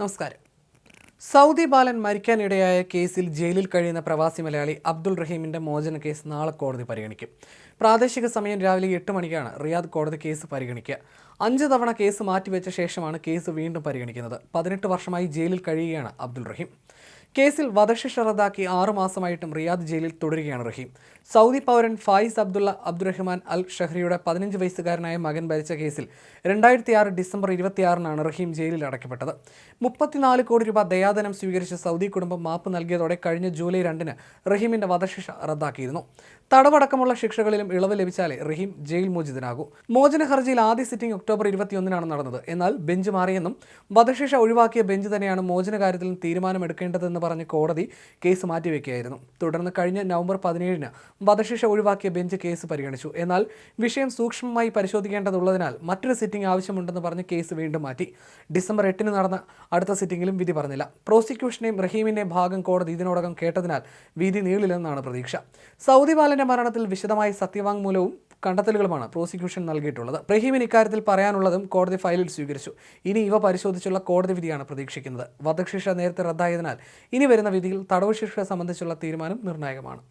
നമസ്കാരം. സൗദി ബാലൻ മരിക്കാനിടയായ കേസിൽ ജയിലിൽ കഴിയുന്ന പ്രവാസി മലയാളി അബ്ദുൾ റഹീമിന്റെ മോചന കേസ് നാളെ കോടതി പരിഗണിക്കും. പ്രാദേശിക സമയം രാവിലെ എട്ട് മണിക്കാണ് റിയാദ് കോടതി കേസ് പരിഗണിക്കുക. അഞ്ച് തവണ കേസ് മാറ്റിവെച്ച ശേഷമാണ് കേസ് വീണ്ടും പരിഗണിക്കുന്നത്. പതിനെട്ട് വർഷമായി ജയിലിൽ കഴിയുകയാണ് അബ്ദുൾ റഹീം. കേസിൽ വധശിക്ഷ റദ്ദാക്കി ആറു മാസമായിട്ടും റിയാദ് ജയിലിൽ തുടരുകയാണ് റഹീം. സൗദി പൗരൻ ഫായിസ് അബ്ദുള്ള അബ്ദുറഹ്മാൻ അൽ ഷഹ്രിയുടെ പതിനഞ്ച് വയസ്സുകാരനായ മകൻ ഭരിച്ച കേസിൽ രണ്ടായിരത്തി ആറ് ഡിസംബർ ഇരുപത്തിയാറിനാണ് റഹീം ജയിലിൽ അടയ്ക്കപ്പെട്ടത്. മുപ്പത്തിനാല് കോടി രൂപ ദയാധനം സ്വീകരിച്ച സൗദി കുടുംബം മാപ്പ് നൽകിയതോടെ കഴിഞ്ഞ ജൂലൈ രണ്ടിന് റഹീമിന്റെ വധശിക്ഷ റദ്ദാക്കിയിരുന്നു. തടവടക്കമുള്ള ശിക്ഷകളിലും ഇളവ് ലഭിച്ചാലേ റഹീം ജയിൽ മോചിതനാകൂ. മോചന ഹർജിയിൽ ആദ്യ സിറ്റിംഗ് ഒക്ടോബർ ഇരുപത്തിയൊന്നിനാണ് നടന്നത്. എന്നാൽ ബെഞ്ച് മാറിയെന്നും വധശിക്ഷ ഒഴിവാക്കിയ ബെഞ്ച് തന്നെയാണ് മോചന കാര്യത്തിൽ തീരുമാനമെടുക്കേണ്ടതെന്ന് പറഞ്ഞ് കോടതി കേസ് മാറ്റിവെക്കുകയായിരുന്നു. തുടർന്ന് കഴിഞ്ഞ നവംബർ പതിനേഴിന് വധശിക്ഷ ഒഴിവാക്കിയ ബെഞ്ച് കേസ് പരിഗണിച്ചു. എന്നാൽ വിഷയം സൂക്ഷ്മമായി പരിശോധിക്കേണ്ടതുള്ളതിനാൽ മറ്റൊരു സിറ്റിംഗ് ആവശ്യമുണ്ടെന്ന് പറഞ്ഞ് കേസ് വീണ്ടും മാറ്റി. ഡിസംബർ എട്ടിന് നടന്ന അടുത്ത സിറ്റിംഗിലും വിധി പറഞ്ഞില്ല. പ്രോസിക്യൂഷനെയും റഹീമിന്റെയും ഭാഗം കോടതി ഇതിനോടകം കേട്ടതിനാൽ വിധി നീളില്ലെന്നാണ് പ്രതീക്ഷ. സൗദി ബാലന്റെ മരണത്തിൽ വിശദമായ സത്യവാങ്മൂലവും കണ്ടെത്തലുകളുമാണ് പ്രോസിക്യൂഷൻ നൽകിയിട്ടുള്ളത്. റഹീമിന് ഇക്കാര്യത്തിൽ പറയാനുള്ളതും കോടതി ഫയലിൽ സ്വീകരിച്ചു. ഇനി ഇവ പരിശോധിച്ചുള്ള കോടതി വിധിയാണ് പ്രതീക്ഷിക്കുന്നത്. വധശിക്ഷ നേരത്തെ റദ്ദായതിനാൽ ഇനി വരുന്ന വിധിയിൽ തടവ് ശിക്ഷ സംബന്ധിച്ചുള്ള തീരുമാനം നിർണായകമാണ്.